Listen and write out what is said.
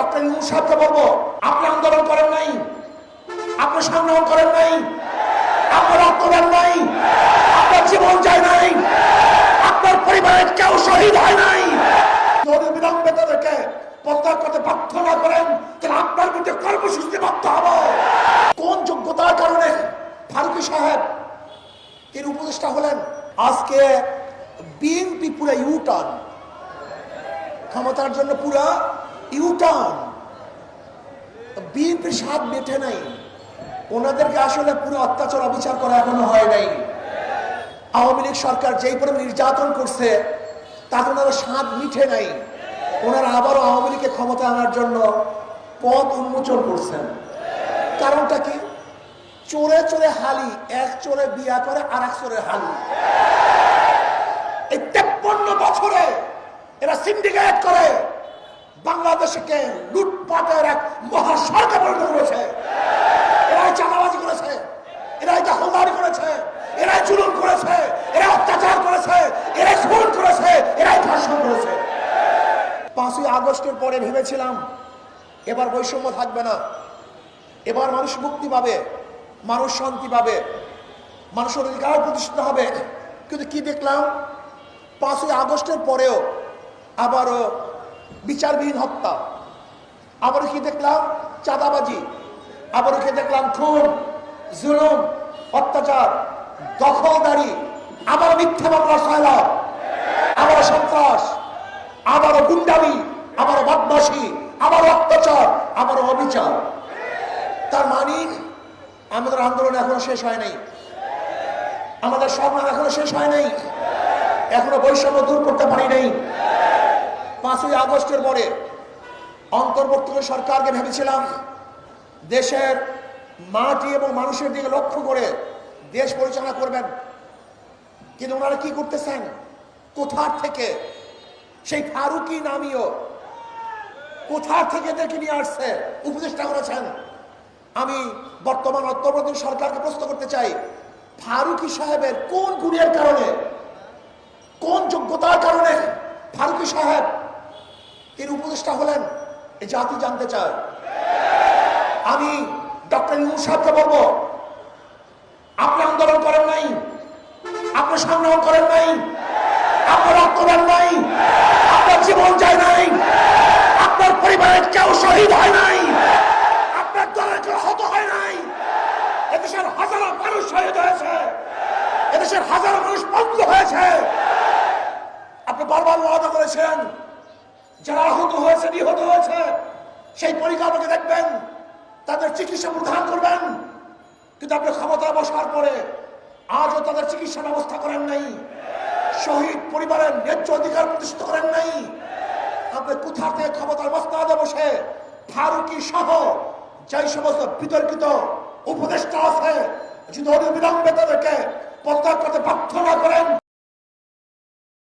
Doctor Yunus সাহেবকে বলব, আপনি আন্দোলন করেন নাই। আপনি সংগ্রাম করেন নাই। আপনার রক্ত দেন নাই। আপনার জীবন যায় নাই। আপনার পরিবারের কেউ শহীদ হয় নাই। বিলম্বে তাদেরকে করতে বাধ্য না করেন, তাহলে আপনার কর্মসূচিতে বাধ্য হব। কোন যোগ্যতার কারণে ফারুকি সাহেব এর উপদেষ্টা হলেন? আজকে বিএনপি পুরো ইউটার্ন ক্ষমতার জন্য পুরো ইউটার্ন বিএনপির স্বাদ মেটে নাই। ওনাদেরকে আসলে পুরো অত্যাচার, অবিচার করা এখনও হয় নাই। আওয়ামী লীগ সরকার যেই পরিমাণ নির্যাতন করছে, তাতে ওনারা স্বাদ মিঠে নাই। ওনারা আবারও আওয়ামী লীগকে ক্ষমতা আনার জন্য পথ উন্মোচন করছেন। কারণটা কি? চোরে চোরে হালি, এক চোরে বিয়া করে আর এক চোরে হালি। এই তেপ্পন্ন বছরে এরা সিন্ডিকেট করে। বাংলাদেশকে লুটপাটের এক মহা সরকার পরিণত করেছে। এরাই চাঁদাবাজি করেছে। এরাই দখলদারি করেছে। এরাই জুলুম করেছে। এরা অত্যাচার করেছে। এরাই খুন করেছে। এরাই ধর্ষণ করেছে। পাঁচই আগস্টের পরে ভেবেছিলাম, এবার বৈষম্য থাকবে না। এবার মানুষ মুক্তি পাবে, মানুষ শান্তি পাবে, মানুষের অধিকার প্রতিষ্ঠিত হবে। কিন্তু কি দেখলাম? পাঁচই আগস্টের পরেও আবারও বিচারবিহীন হত্যা। আবারও কি দেখলাম? চাঁদাবাজি। আবারও কি দেখলাম? খুন, জুলুম, অত্যাচার, দখলদারি আবার মিথ্যা মামলার সয়লাভ আবারও সন্ত্রাস, আবারও গুন্ডামি, আবারও বদমাসি আবারও অত্যাচার, আবারও অবিচার। তার মানে আমাদের আন্দোলন এখনও শেষ হয় নাই। আমাদের সংগ্রাম এখনও শেষ হয় নাই। এখনও বৈষম্য দূর করতে পারি নাই। পাঁচই আগস্টের পরে অন্তর্বর্তী সরকারকে ভেবেছিলাম দেশের মাটি এবং মানুষের দিকে লক্ষ্য করে দেশ পরিচালনা করবেন। কিন্তু ওনারা কি করতেছেন? কোথার থেকে? সেই ফারুকি নামীয় কোথার থেকে এদেরকে নিয়ে আসছে? উপদেষ্টা করেছেন আমি বর্তমান অন্তর্বর্তী সরকারকে প্রশ্ন করতে চাই, ফারুকি সাহেবের কোন গুণের কারণে, কোন যোগ্যতার কারণে ফারুকি সাহেব উপদেষ্টা হলেন এই জাতি জানতে চায়। আমি ডক্টর ইউনুস সাহেবকে বলব, আপনি আন্দোলন করেন নাই, আপনি সংগ্রাম করেন নাই, আপনার রক্ত দেন নাই, আপনার জীবন যায় নাই, আপনার পরিবারের কেউ শহীদ হয় নাই, আপনার দলের কেউ হত হয় নাই। এদেশের হাজারো মানুষ শহীদ হয়েছে, এদেশের হাজারো মানুষ বন্ধ হয়েছে। আপনি বারবার ওয়াদা করেছেন যারা আহত হয়েছে, নিহত হয়েছে, সেই পরিকাঠামোকে দেখবেন, তাদের চিকিৎসা প্রদান করবেন। কিন্তু আপনি ক্ষমতায় বসার পরে আজও তাদের চিকিৎসা ব্যবস্থা করেন নাই। শহীদ পরিবারের ন্যায্য অধিকার প্রতিষ্ঠিত করেন নাই। আপনি কোথা থেকে ক্ষমতার মস্তাদে বসে ফারুকি সহ যেই সমস্ত বিতর্কিত উপদেষ্টা আছে যদি অবিলম্বে তাদেরকে পদত্যাগ করতে বাধ্য না করেন